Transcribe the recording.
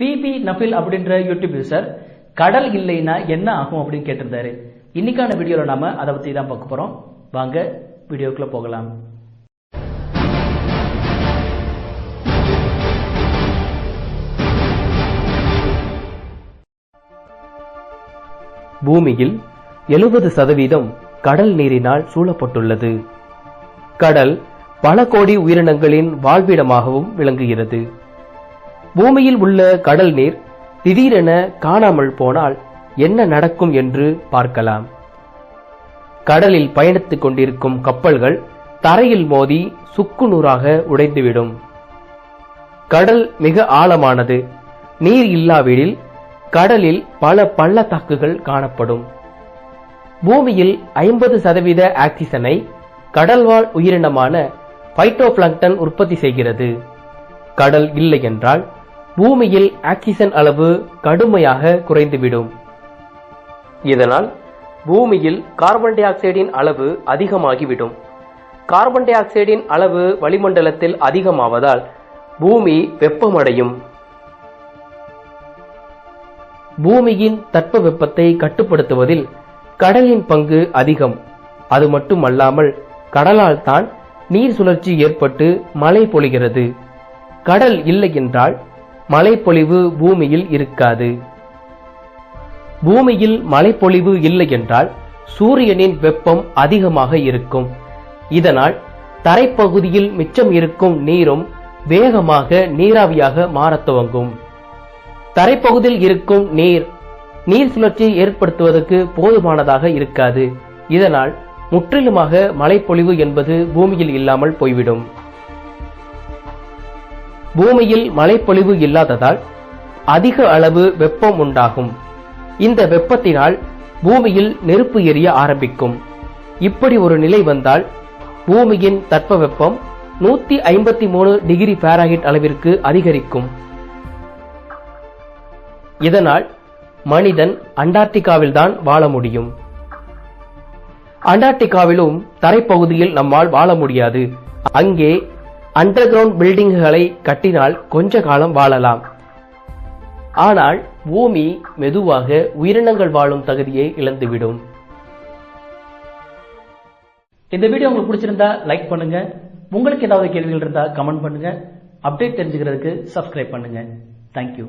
BP நபில் அப்படின்ற YouTube user கடல் இல்லைன்னா என்ன ஆகும் அப்படின்னு கேட்டிருந்தாரு. இன்னைக்கான வீடியோல நாம அதை பத்தி தான் பார்க்க போறோம். வாங்க வீடியோக்குள்ள போகலாம். பூமியில் எழுபது சதவீதம் கடல் நீரினால் சூழப்பட்டுள்ளது. கடல் பல கோடி உயிரினங்களின் வாழ்விடமாகவும் விளங்குகிறது. பூமியில் உள்ள கடல் நீர் திடீரென காணாமல் போனால் என்ன நடக்கும் என்று பார்க்கலாம். கடலில் பயணித்துக் கொண்டிருக்கும் கப்பல்கள் தரையில் மோதி சுக்குநூறாக உடைந்துவிடும். கடல் மிக ஆழமானது. நீர் இல்லாவிடில் கடலில் பல பள்ளத்தாக்குகள் காணப்படும். பூமியில் ஐம்பது சதவீத ஆக்சிஜனை கடல்வாழ் உயிரினமான பைட்டோபிளாங்டன் உற்பத்தி செய்கிறது. கடல் இல்லை என்றால் பூமியில் ஆக்சிஜன் அளவு கடுமையாக குறைந்துவிடும். இதனால் பூமியில் கார்பன் டை ஆக்சைடின் அளவு அதிகமாகிவிடும். கார்பன் டை ஆக்சைடின் அளவு வளிமண்டலத்தில் அதிகமாவதால் பூமி வெப்பமடையும். பூமியின் தட்பவெப்பத்தை கட்டுப்படுத்துவதில் கடலின் பங்கு அதிகம். அது மட்டுமல்லாமல் கடலால் தான் நீர் சுழற்சி ஏற்பட்டு மழை பொழிகிறது. கடல் இல்லை என்றால் மழைப்பொழிவு பூமியில் இருக்காது. பூமியில் மழைப்பொழிவு இல்லை என்றால் சூரியனின் வெப்பம் அதிகமாக இருக்கும். இதனால் தரைப்பகுதியில் மிச்சம் இருக்கும் நீரும் வேகமாக நீராவியாக மாறத் துவங்கும். தரைப்பகுதியில் இருக்கும் நீர் நீர் சுழற்சி ஏற்படுத்துவதற்கு போதுமானதாக இருக்காது. இதனால் முற்றிலுமாக மழைப்பொழிவு என்பது பூமியில் இல்லாமல் போய்விடும். பூமியில் மழைப்பொழிவு இல்லாததால் அதிக அளவு வெப்பம் உண்டாகும். இந்த வெப்பத்தினால் பூமியில் நெருப்பு எரிய ஆரம்பிக்கும். இப்படி ஒரு நிலை வந்தால் பூமியின் தட்பவெப்பம் நூத்தி ஐம்பத்தி மூணு டிகிரி பாராகிட் அளவிற்கு அதிகரிக்கும். இதனால் மனிதன் அண்டார்டிகாவில் தான் வாழ முடியும். அண்டார்டிகாவிலும் தரைப்பகுதியில் நம்மால் வாழ முடியாது. அங்கே அண்டர் கிரவுண்ட் பில்டிங்குகளை கட்டினால் கொஞ்ச காலம் வாழலாம். ஆனால் பூமி மெதுவாக உயிரினங்கள் வாழும் தகுதியை இழந்துவிடும். இந்த வீடியோ உங்களுக்கு பிடிச்சிருந்தா லைக் பண்ணுங்க. உங்களுக்கு ஏதாவது கேள்விகள் இருந்தால் கமெண்ட் பண்ணுங்க. அப்டேட் தெரிஞ்சுக்கிறதுக்கு சப்ஸ்கிரைப் பண்ணுங்க. தேங்க்யூ